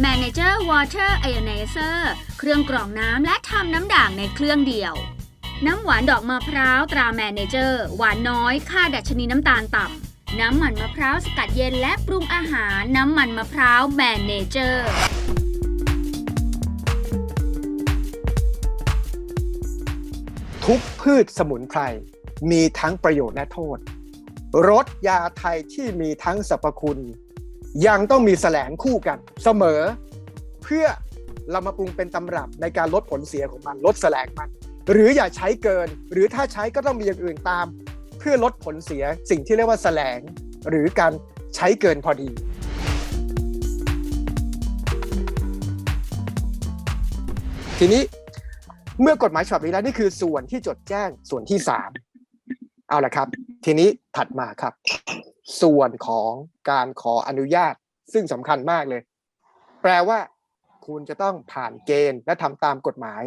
Manager Water Ionizer เครื่องกรองน้ำและทำน้ำด่างในเครื่องเดียว น้ำหวานดอกมะพร้าวตรา Manager หวานน้อยค่าดัชนีน้ำตาลต่ำ น้ำมันมะพร้าวสกัดเย็นและปรุงอาหารน้ำมันมะพร้าว Manager ทุกพืชสมุนไพรมีทั้งประโยชน์และโทษ รสยาไทยที่มีทั้งสรรพคุณ ยังต้องมีแสลงคู่กันเสมอ เพื่อเรามาปรุงเป็นตำรับในการลดผลเสียของมัน ลดแสลงมัน หรืออย่าใช้เกิน หรือถ้าใช้ก็ต้องมีอย่างอื่นตาม เพื่อลดผลเสียสิ่งที่เรียกว่าแสลง หรือการใช้เกินพอดีทีนี้เมื่อกฎหมายฉบับนี้แล้วนี่คือส่วนที่จดแจ้งส่วนที่สาม เอาละครับ ทีนี้ถัดมาครับ ส่วนของการขออนุญาตซึ่งสำคัญมากเลย แปลว่า คุณจะต้องผ่านเกณฑ์และทำตามกฎหมาย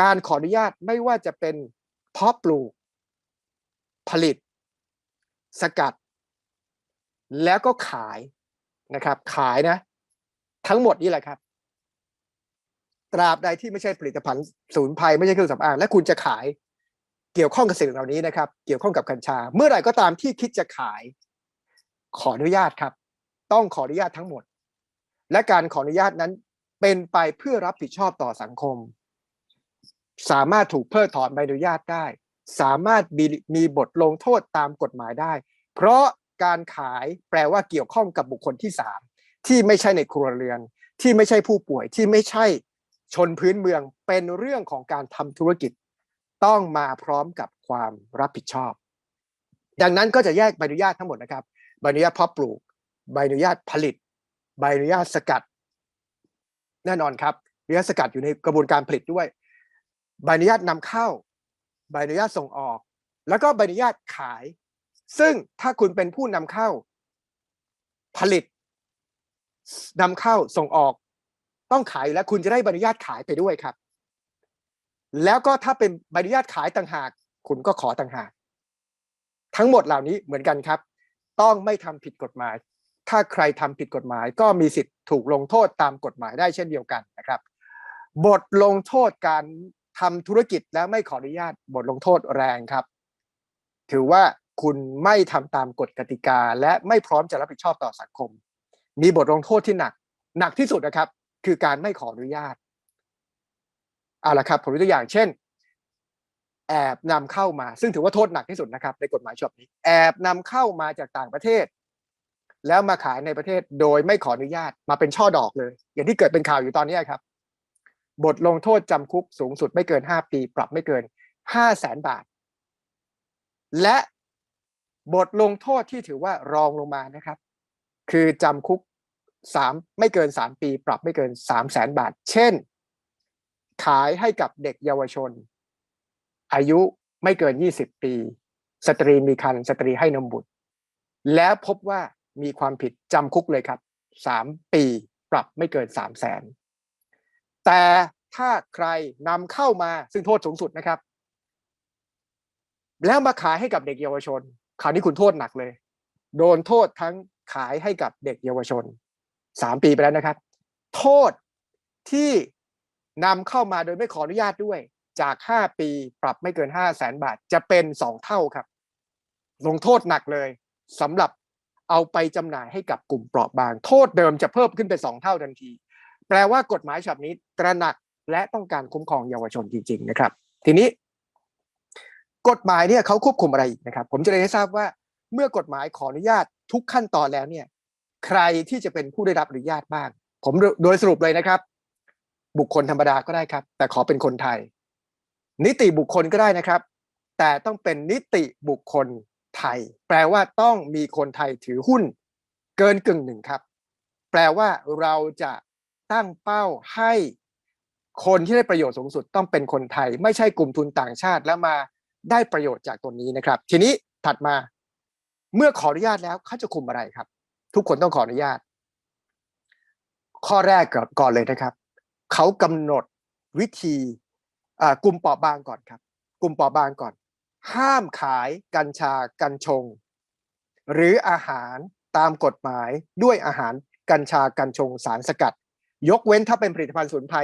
การขออนุญาตไม่ว่าจะเป็นเพาะปลูก ผลิต สกัด แล้วก็ขายนะครับ ขายนะ ทั้งหมดนี่แหละครับ ตราบใดที่ไม่ใช่ผลิตภัณฑ์สูนไพรไม่ใช่เครื่องสำอางและคุณจะขาย เกี่ยวข้องกับสิ่งเหล่านี้นะครับ เกี่ยวข้องกับกัญชา เมื่อไหร่ก็ตามที่คิดจะขาย ขออนุญาตครับ ต้องขออนุญาตทั้งหมด และการขออนุญาตนั้นเป็นไปเพื่อรับผิดชอบต่อสังคม สามารถถูกเพิกถอนใบอนุญาตได้ สามารถมีมีบทลงโทษตามกฎหมายได้ เพราะการขายแปลว่าเกี่ยวข้องกับบุคคลที่สามที่ไม่ใช่ในครัวเรือน ที่ไม่ใช่ผู้ป่วยที่ไม่ใช่ชนพื้นเมืองเป็นเรื่องของการทำธุรกิจ ต้องมาพร้อมกับความรับผิดชอบ ดังนั้นก็จะแยกใบอนุญาตทั้งหมดนะครับใบอนุญาตเพาะปลูก ใบอนุญาตผลิต ใบอนุญาตสกัด แน่นอนครับอนุญาตสกัดอยู่ในกระบวนการผลิตด้วย ใบอนุญาตนำเข้า ใบอนุญาตส่งออก แล้วก็ใบอนุญาตขาย ซึ่งถ้าคุณเป็นผู้นำเข้า ผลิตนำเข้าส่งออก ต้องขายอยู่แล้วคุณจะได้ใบอนุญาตขายไปด้วยครับ แล้วก็ถ้าเป็นใบอนุญาตขายต่างหาก คุณก็ขอต่างหาก ทั้งหมดเหล่านี้เหมือนกันครับ ต้องไม่ทำผิดกฎหมาย ถ้าใครทำผิดกฎหมาย ก็มีสิทธิ์ถูกลงโทษตามกฎหมายได้เช่นเดียวกันนะครับ บทลงโทษการทำธุรกิจแล้วไม่ขออนุญาตบทลงโทษแรงครับ ถือว่าคุณไม่ทำตามกฎกติกา และไม่พร้อมจะรับผิดชอบต่อสังคม มีบทลงโทษที่หนัก หนักที่สุดนะครับ คือการไม่ขออนุญาต เอาละครับผมยกตัวอย่างเช่น แอบนำเข้ามา ซึ่งถือว่าโทษหนักที่สุดนะครับ ในกฎหมายฉบับนี้ แอบนำเข้ามาจากต่างประเทศ แล้วมาขายในประเทศโดยไม่ขออนุญาตมาเป็นช่อดอกเลย อย่างที่เกิดเป็นข่าวอยู่ตอนนี้ครับ บทลงโทษจำคุกสูงสุดไม่เกินห้าปี ปรับไม่เกินห้าแสนบาท และบทลงโทษที่ถือว่ารองลงมานะครับ คือจำคุกสามไม่เกินสามปี ปรับไม่เกินสามแสนบาท เช่น ขายให้กับเด็กเยาวชน อายุไม่เกินยี่สิบปี สตรีมีครรภ์สตรีให้นมบุตร แล้วพบว่ามีความผิดจำคุกเลยครับสามปีปรับไม่เกินสามแสนแต่ถ้าใครนำเข้ามาซึ่งโทษสูงสุดนะครับ แล้วมาขายให้กับเด็กเยาวชนคราวนี้คุณโทษหนักเลย โดนโทษทั้งขายให้กับเด็กเยาวชนสามปีไปแล้วนะครับ โทษที่ นำเข้ามาโดยไม่ขออนุญาตด้วย จากห้าปีปรับไม่เกินห้าแสนบาท จะเป็นสองเท่าครับ ลงโทษหนักเลยสำหรับเอาไปจำหน่ายให้กับกลุ่มเปราะบาง โทษเดิมจะเพิ่มขึ้นเป็นสองเท่าทันที แปลว่ากฎหมายฉบับนี้ตระหนักและต้องการคุ้มครองเยาวชนจริง ๆ นะครับ ทีนี้ กฎหมายเนี่ยเขาควบคุมอะไรอีกนะครับ ผมจะเลยให้ทราบว่า เมื่อกฎหมายขออนุญาตทุกขั้นตอนแล้วเนี่ย ใครที่จะเป็นผู้ได้รับอนุญาตบ้าง ผมโดยสรุปเลยนะครับ บุคคลธรรมดาก็ได้ครับ แต่ขอเป็นคนไทย นิติบุคคลก็ได้นะครับ แต่ต้องเป็นนิติบุคคลไทย แปลว่าต้องมีคนไทยถือหุ้น เกินกึ่งหนึ่งครับ แปลว่าเราจะตั้งเป้าให้คนที่ได้ประโยชน์สูงสุดต้องเป็นคนไทย ไม่ใช่กลุ่มทุนต่างชาติแล้วมาได้ประโยชน์จากตัวนี้นะครับ ทีนี้ถัดมาเมื่อขออนุญาตแล้วเขาจะคุมอะไรครับ ทุกคนต้องขออนุญาต ข้อแรกก่อนเลยนะครับ เขากำหนดวิธีกลุ่มเปราะบางก่อนครับ กลุ่มเปราะบางก่อน ห้ามขายกัญชากัญชง หรืออาหารตามกฎหมายด้วยอาหารกัญชากัญชงสารสกัด ยกเว้นถ้าเป็นผลิตภัณฑ์สมุนไพร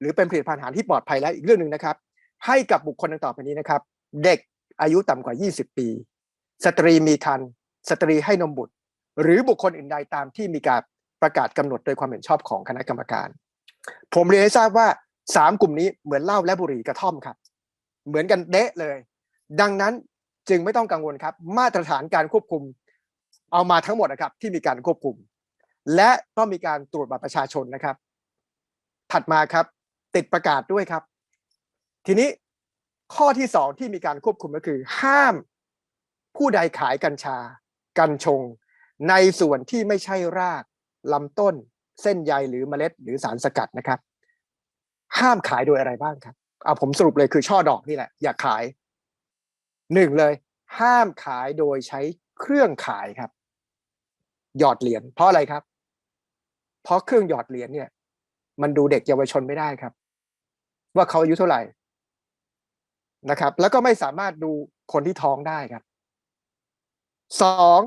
หรือเป็นผลิตภัณฑ์อาหารที่ปลอดภัยแล้วอีกเรื่องหนึ่งนะครับ ให้กับบุคคลดังต่อไปนี้นะครับ เด็กอายุต่ำกว่า 20 ปี สตรีมีครรภ์สตรีให้นมบุตร หรือบุคคลอื่นใดตามที่มีการประกาศกำหนดโดยความเห็นชอบของคณะกรรมการ ผมเรียนให้ทราบว่าสามกลุ่มนี้เหมือนเหล้าและบุหรี่กระท่อมครับ เหมือนกันเดะเลย ดังนั้นจึงไม่ต้องกังวลครับ มาตรฐานการควบคุมเอามาทั้งหมดนะครับ ที่มีการควบคุม และต้องมีการตรวจบัตรประชาชนนะครับ ถัดมาครับ ติดประกาศด้วยครับ ทีนี้ข้อที่สองที่มีการควบคุมก็คือ ห้ามผู้ใดขายกัญชา กัญชง ในส่วนที่ไม่ใช่รากลำต้น เส้นใยหรือเมล็ดหรือสารสกัดนะครับ ห้ามขายโดยอะไรบ้างครับเอาผมสรุปเลยคือช่อดอกนี่แหละ อย่าขายหนึ่งเลย ห้ามขายโดยใช้เครื่องขายครับ หยอดเหรียญเพราะอะไรครับ เพราะเครื่องหยอดเหรียญเนี่ย มันดูเด็กเยาวชนไม่ได้ครับ ว่าเขาอายุเท่าไหร่นะครับ แล้วก็ไม่สามารถดูคนที่ท้องได้ครับสอง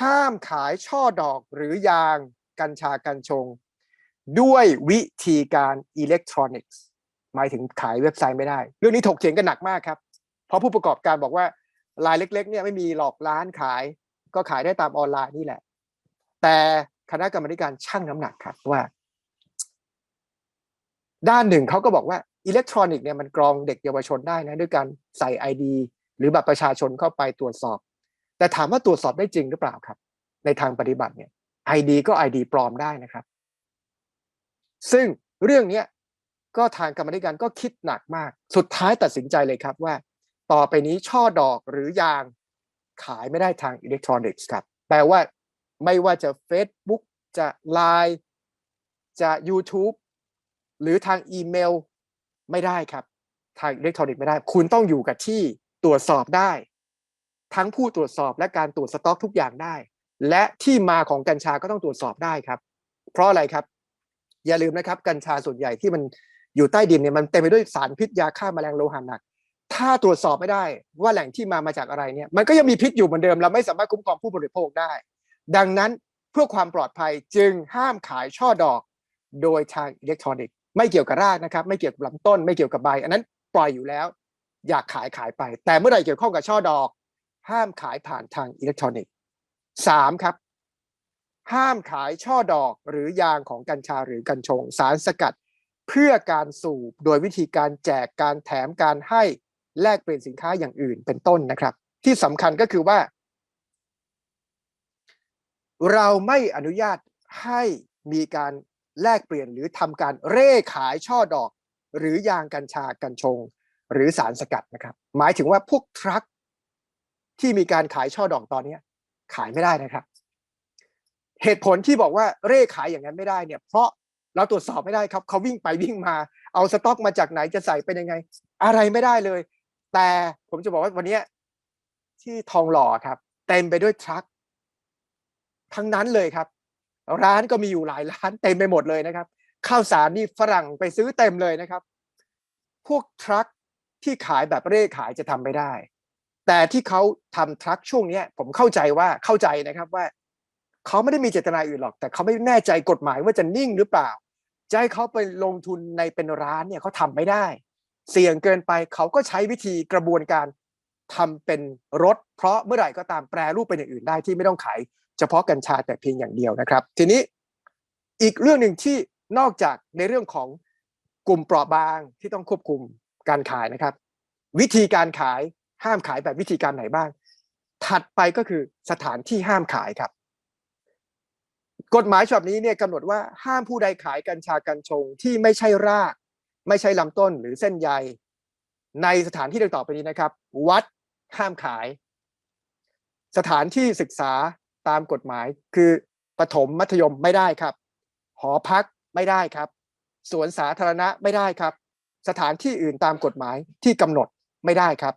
ห้ามขายช่อดอกหรือยาง กัญชากัญชง ด้วยวิธีการอิเล็กทรอนิกส์หมายถึงขายเว็บไซต์ไม่ได้ เรื่องนี้ถกเถียงกันหนักมากครับ เพราะผู้ประกอบการบอกว่ารายเล็ก ๆ เนี่ยไม่มีหลอกร้านขาย ก็ขายได้ตามออนไลน์นี่แหละ แต่คณะกรรมการชั่งน้ำหนักครับว่า ด้านหนึ่งเขาก็บอกว่าอิเล็กทรอนิกส์เนี่ยมันกรองเด็กเยาวชนได้นะด้วยการใส่ ID หรือบัตรประชาชนเข้าไปตรวจสอบ แต่ถามว่าตรวจสอบได้จริงหรือเปล่าครับ ในทางปฏิบัติเนี่ย ID ก็ ID ปลอมได้นะครับ ซึ่งเรื่องนี้ก็ทางกรรมธิการก็คิดหนักมาก สุดท้ายตัดสินใจเลยครับว่า ต่อไปนี้ช่อดอกหรือยางขายไม่ได้ทางอิเล็กทรอนิกส์ครับ แปลว่าไม่ว่าจะ Facebook จะ Line จะ YouTube หรือทางอีเมลไม่ได้ครับ ทางอิเล็กทรอนิกส์ไม่ได้ คุณต้องอยู่กับที่ตรวจสอบได้ ทั้งผู้ตรวจสอบและการตรวจสต็อกทุกอย่างได้ และที่มาของกัญชาก็ต้องตรวจสอบได้ครับ เพราะอะไรครับ อย่าลืมนะครับ กัญชาส่วนใหญ่ที่มันอยู่ใต้ดินเนี่ยมันเต็มไปด้วยสารพิษยาฆ่าแมลงโลหะหนัก ถ้าตรวจสอบไม่ได้ว่าแหล่งที่มามาจากอะไรเนี่ย มันก็ยังมีพิษอยู่เหมือนเดิมเราไม่สามารถคุ้มครองผู้บริโภคได้ ดังนั้นเพื่อความปลอดภัยจึงห้ามขายช่อดอก โดยทางอิเล็กทรอนิกส์ไม่เกี่ยวกับรากนะครับ ไม่เกี่ยวกับลำต้น ไม่เกี่ยวกับใบ อันนั้นปล่อยอยู่แล้ว อยากขายขายไป แต่เมื่อไหร่เกี่ยวข้องกับช่อดอก ห้ามขายผ่านทางอิเล็กทรอนิกส์ สามครับ ห้ามขายช่อดอกหรือยางของกัญชาหรือกัญชง สารสกัดเพื่อการสูบโดยวิธีการแจกการแถมการให้แลกเปลี่ยนสินค้าอย่างอื่นเป็นต้นนะครับ ที่สำคัญก็คือว่า เราไม่อนุญาตให้มีการแลกเปลี่ยนหรือทำการเร่ขายช่อดอก หรือยางกัญชากัญชง หรือสารสกัดนะครับ หมายถึงว่าพวกทรัคที่มีการขายช่อดอกตอนนี้ ขายไม่ได้นะครับ เหตุผลที่บอกว่าเร่ขายอย่างนั้นไม่ได้เนี่ย เพราะเราตรวจสอบไม่ได้ครับเขาวิ่งไปวิ่งมา เอาสต็อกมาจากไหนจะใส่เป็นยังไง อะไรไม่ได้เลย แต่ผมจะบอกว่าวันนี้ที่ทองหล่อครับ เต็มไปด้วยทรัคทั้งนั้นเลยครับ ร้านก็มีอยู่หลายร้านเต็มไปหมดเลยนะครับ ข้าวสารนี่ฝรั่งไปซื้อเต็มเลยนะครับ พวกทรัคที่ขายแบบเร่ขายจะทำไม่ได้ แต่ที่เขาทำทรัคช่วงนี้ผมเข้าใจว่าเข้าใจนะครับว่าเขาไม่ได้มีเจตนาอื่นหรอก แต่เขาไม่แน่ใจกฎหมายว่าจะนิ่งหรือเปล่าจะให้เขาไปลงทุนในเป็นร้านเนี่ยเขาทำไม่ได้ เสี่ยงเกินไปเขาก็ใช้วิธีกระบวนการทำเป็นรถ เพราะเมื่อไหร่ก็ตามแปรรูปเป็นอย่างอื่นได้ที่ไม่ต้องขายเฉพาะกัญชาแต่เพียงอย่างเดียวนะครับ ทีนี้อีกเรื่องหนึ่งที่นอกจากในเรื่องของกลุ่มเปราะบางที่ต้องควบคุมการขายนะครับ วิธีการขาย ห้ามขายแบบวิธีการไหนบ้าง ถัดไปก็คือสถานที่ห้ามขายครับ กฎหมายฉบับนี้เนี่ยกำหนดว่าห้ามผู้ใดขายกัญชากัญชงที่ไม่ใช่ราก ไม่ใช่ลำต้นหรือเส้นใย ในสถานที่ดังต่อไปนี้นะครับ วัดห้ามขาย สถานที่ศึกษาตามกฎหมายคือปประถมมัธยมไม่ได้ครับ หอพักไม่ได้ครับ สวนสาธารณะไม่ได้ครับ สถานที่อื่นตามกฎหมายที่กำหนดไม่ได้ครับ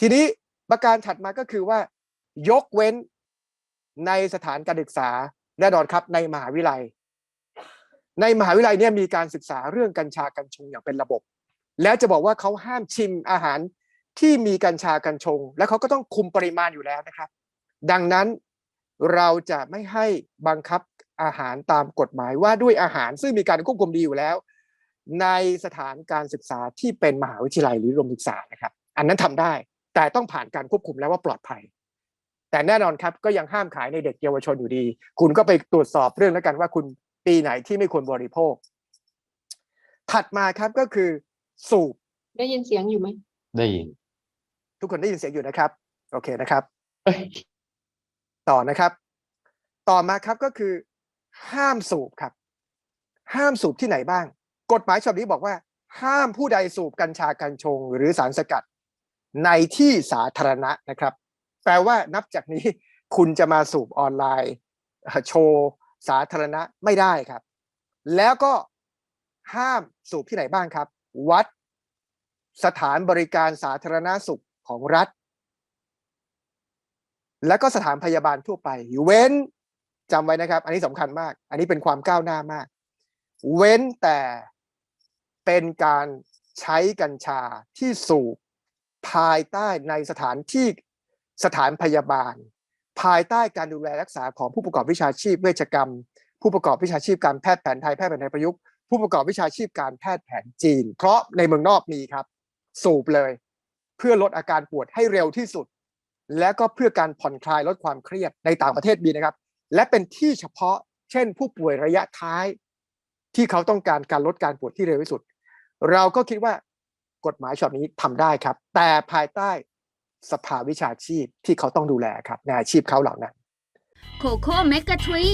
ทีนี้ประการถัดมาก็คือว่า ยกเว้นในสถานการศึกษาแน่นอนครับในมหาวิทยาลัย ในมหาวิทยาลัยเนี่ยมีการศึกษาเรื่องกัญชากัญชงอย่างเป็นระบบ แล้วจะบอกว่าเขาห้ามชิมอาหารที่มีกัญชากัญชง และเขาก็ต้องคุมปริมาณอยู่แล้วนะครับ ดังนั้นเราจะไม่ให้บังคับอาหารตามกฎหมายว่าด้วยอาหารซึ่งมีการควบคุมดีอยู่แล้ว ในสถานการศึกษาที่เป็นมหาวิทยาลัยหรือโรงศึกษานะครับ อันนั้นทำได้ แต่ต้องผ่านการควบคุมแล้วว่าปลอดภัย แต่แน่นอนครับก็ยังห้ามขายในเด็กเยาวชนอยู่ดี คุณก็ไปตรวจสอบเรื่องแล้วกันว่าคุณปีไหนที่ไม่ควรบริโภค ถัดมาครับก็คือ สูบได้ยินเสียงอยู่ไหมได้ยิน ทุกคนได้ยินเสียงอยู่นะครับ โอเคนะครับเอ้ยต่อนะครับ ต่อมาครับก็คือ ห้ามสูบครับ ห้ามสูบที่ไหนบ้าง กฎหมายฉบับนี้บอกว่า ห้ามผู้ใดสูบกัญชากัญชง หรือสารสกัด ในที่สาธารณะนะครับ แปลว่านับจากนี้คุณจะมาสูบออนไลน์ โชว์สาธารณะไม่ได้ครับ แล้วก็ห้ามสูบที่ไหนบ้างครับ วัดสถานบริการสาธารณสุขของรัฐ และก็สถานพยาบาลทั่วไปเว้นจำไว้นะครับ อันนี้สำคัญมาก อันนี้เป็นความก้าวหน้ามาก เว้นแต่เป็นการใช้กัญชาที่สูบ ภายใต้ในสถานที่สถานพยาบาล ภายใต้การดูแลรักษาของผู้ประกอบวิชาชีพเวชกรรม ผู้ประกอบวิชาชีพการแพทย์แผนไทยแพทย์แผนไทยประยุกต์ผู้ประกอบวิชาชีพการแพทย์แผนจีน เพราะในเมืองนอกมีครับ สูบเลย เพื่อลดอาการปวดให้เร็วที่สุด และก็เพื่อการผ่อนคลายลดความเครียดในต่างประเทศมีนะครับ และเป็นที่เฉพาะเช่น ผู้ป่วยระยะท้าย ที่เขาต้องการการลดการปวดที่เร็วที่สุด เราก็คิดว่า กฎหมายฉบับนี้ทำได้ครับ แต่ภายใต้สภาวิชาชีพที่เขาต้องดูแลครับในอาชีพเขาเหล่านั้นโคโค่เมกะทรี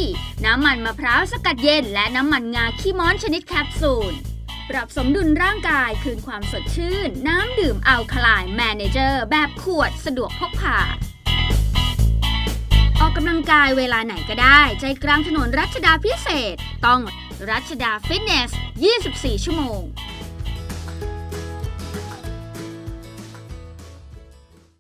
น้ำมันมะพร้าวสกัดเย็น และน้ำมันงาขี้ม้อนชนิดแคปซูล ปรับสมดุลร่างกายคืนความสดชื่น น้ำดื่มอัลคลายแมเนเจอร์ แบบขวดสะดวกพกพาออกกำลังกายเวลาไหนก็ได้ ใจกลางถนนรัชดาพิเศษ ต้องรัชดาฟิตเนส 24 ชั่วโมง